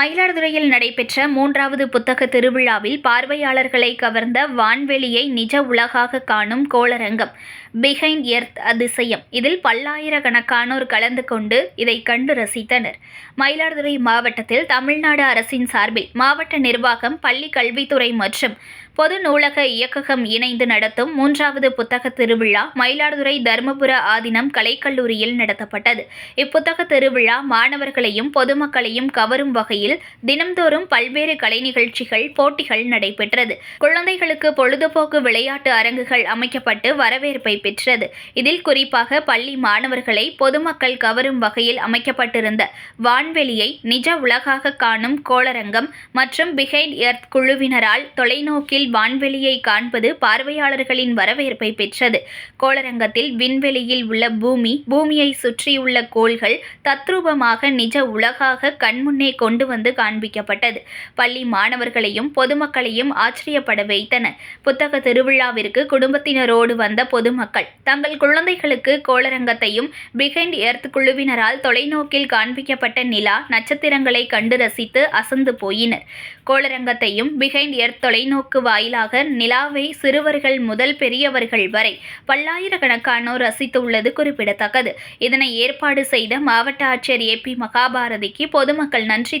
மயிலாடுதுறையில் நடைபெற்ற மூன்றாவது புத்தக திருவிழாவில் பார்வையாளர்களை கவர்ந்த வான்வெளியை நிஜ உலகாக காணும் கோளரங்கம் பிஹைண்ட் எர்த் அதிசயம். இதில் பல்லாயிரக்கணக்கானோர் கலந்து கொண்டு இதை கண்டு ரசித்தனர். மயிலாடுதுறை மாவட்டத்தில் தமிழ்நாடு அரசின் சார்பில் மாவட்ட நிர்வாகம் பள்ளி கல்வித்துறை மற்றும் பொது நூலக இயக்ககம் இணைந்து நடத்தும் மூன்றாவது புத்தக திருவிழா மயிலாடுதுறை தருமபுர ஆதினம் கலைக்கல்லூரியில் நடத்தப்பட்டது. இப்புத்தக திருவிழா மாணவர்களையும் பொதுமக்களையும் கவரும் வகையில் தினம்தோறும் பல்வேறு கலை நிகழ்ச்சிகள் போட்டிகள் நடைபெற்றது. குழந்தைகளுக்கு பொழுதுபோக்கு விளையாட்டு அரங்குகள் அமைக்கப்பட்டு வரவேற்பை பெற்றது. இதில் குறிப்பாக பள்ளி மாணவர்களை பொதுமக்கள் கவரும் வகையில் அமைக்கப்பட்டிருந்த வான்வெளியை நிஜ உலகாக காணும் கோளரங்கம் மற்றும் பிஹைண்ட் எர்த் குழுவினரால் தொலைநோக்கில் வான்வெளியை காண்பது பார்வையாளர்களின் வரவேற்பை பெற்றது. கோளரங்கத்தில் விண்வெளியில் உள்ள பூமி பூமியை சுற்றியுள்ள கோள்கள் தத்ரூபமாக நிஜ உலகாக கண்முன்னே கொண்டு வந்து காண்பிக்கப்பட்டது. பள்ளி மாணவர்களையும் பொதுமக்களையும் ஆச்சரியப்பட வைத்தன புத்தக திருவிழாவிற்கு குடும்பத்தினரோடு வந்த பொதுமக்கள் தங்கள் குழந்தைகளுக்கு கோளரங்கத்தையும் பிகைண்ட் எர்த் குழுவினரால் தொலைநோக்கில் காண்பிக்கப்பட்ட நிலா நட்சத்திரங்களை கண்டு ரசித்து அசந்து போயினர். கோளரங்கத்தையும் பிகைண்ட் எர்த் தொலைநோக்கு வாயிலாக நிலாவை சிறுவர்கள் முதல் பெரியவர்கள் வரை பல்லாயிரக்கணக்கானோர் ரசித்துள்ளது குறிப்பிடத்தக்கது. இதனை ஏற்பாடு செய்த மாவட்ட ஆட்சியர் ஏ பி மகாபாரதிக்கு பொதுமக்கள் நன்றி